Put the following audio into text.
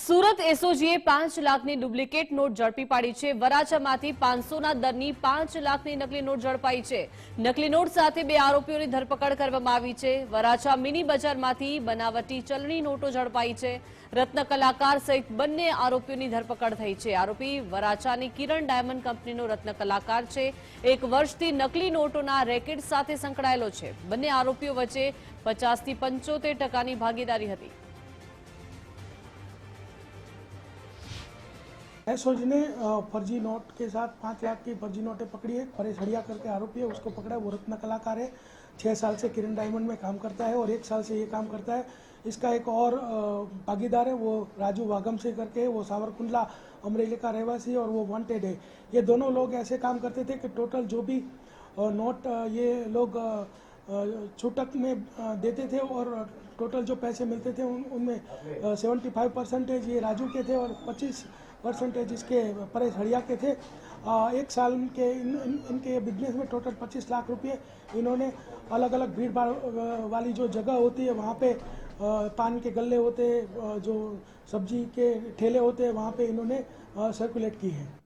સુરત એસઓજીએ પાંચ લાખની duplicate not ઝડપી પાડી છે. વરાછામાંથી પાંચસોના દરની પાંચ લાખની નકલી નોટ ઝડપાઈ છે. નકલી નોટ સાથે બે આરોપીઓની ધરપકડ કરવામાં આવી છે. વરાછા મિની બજારમાંથી બનાવટી ચલણી નોટો ઝડપાઈ છે. રત્ન કલાકાર સહિત બંને આરોપીઓની ધરપકડ થઈ છે. આરોપી વરાછાની કિરણ ડાયમંડ કંપનીનો રત્ન કલાકાર છે. એક વર્ષથી નકલી નોટોના રેકેટ સાથે સંકળાયેલો છે. બંને આરોપીઓ વચ્ચે પચાસથી પંચોતેર ટકાની ભાગીદારી હતી. एसओजी ने फर्जी नोट के साथ पाँच लाख की फर्जी नोटें पकड़ी है परेश हड़िया करके आरोपी है, उसको पकड़ा है, वो रत्न कलाकार है छः साल से किरण डायमंड में काम करता है और एक साल से ये काम करता है। इसका एक और भागीदार है, वो राजू वागम से करके वो सावरकुंडला अमरेली का रहवासी और वो वांटेड है। ये दोनों लोग ऐसे काम करते थे कि टोटल जो भी नोट ये लोग छूटक में देते थे और टोटल जो पैसे मिलते थे उनमें सेवेंटी फाइव परसेंटेज ये राजू के थे और पच्चीस परसेंटेज इसके परेश हड़िया के थे। आ, एक साल के इन, इन, इनके बिज़नेस में टोटल पच्चीस लाख रुपये इन्होंने अलग अलग भीड़ भाड़ वाली जो जगह होती है वहाँ पे पानी के गले होते जो सब्ज़ी के ठेले होते हैं वहाँ पे इन्होंने सर्कुलेट की है।